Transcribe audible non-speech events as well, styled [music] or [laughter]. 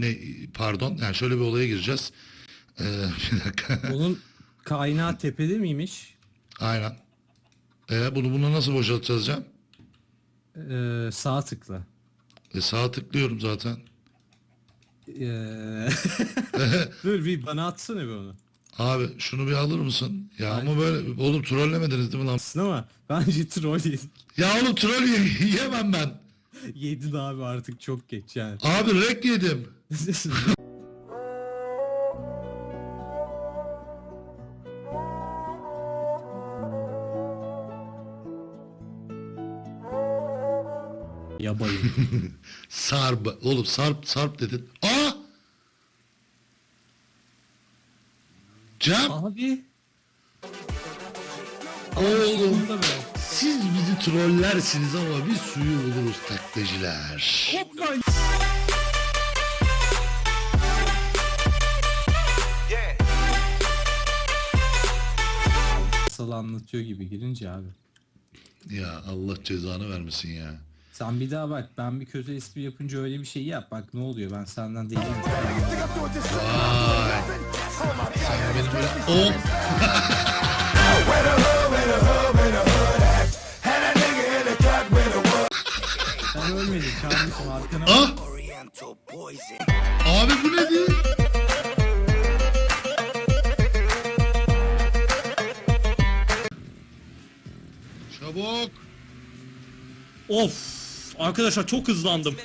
ne pardon yani şöyle bir olaya gireceğiz. Ee, [laughs] bir dakika. Onun kaynağı tepede miymiş? Aynen. Ee, bunu bunu nasıl boşaltacağız Cem? Ee, sağ tıkla. E, sağa tıklıyorum zaten. Ee, [laughs] Dur bir bana atsana bir onu. Abi şunu bir alır mısın? Ya ama böyle oğlum trollemediniz değil mi lan? Aslında ama bence troll yedin. Ya oğlum troll ye- [laughs] yemem ben. [laughs] Yedin abi artık çok geç yani. Abi rek yedim. [laughs] Yabayım. [laughs] Sarp. Oğlum sarp sarp dedin. Aa! Cem abi. oğlum siz bizi trollersiniz ama biz suyu buluruz taklacılar. Masal anlatıyor gibi girince abi. Ya Allah cezanı vermesin ya. Sen bir daha bak ben bir kötü espri yapınca öyle bir şey yap bak ne oluyor ben senden değilim. Vay. Sen benim böyle... Oh! [laughs] Arkana bak. Ah! Abi bu ne değil? Çabuk. Of! Arkadaşlar çok hızlandım.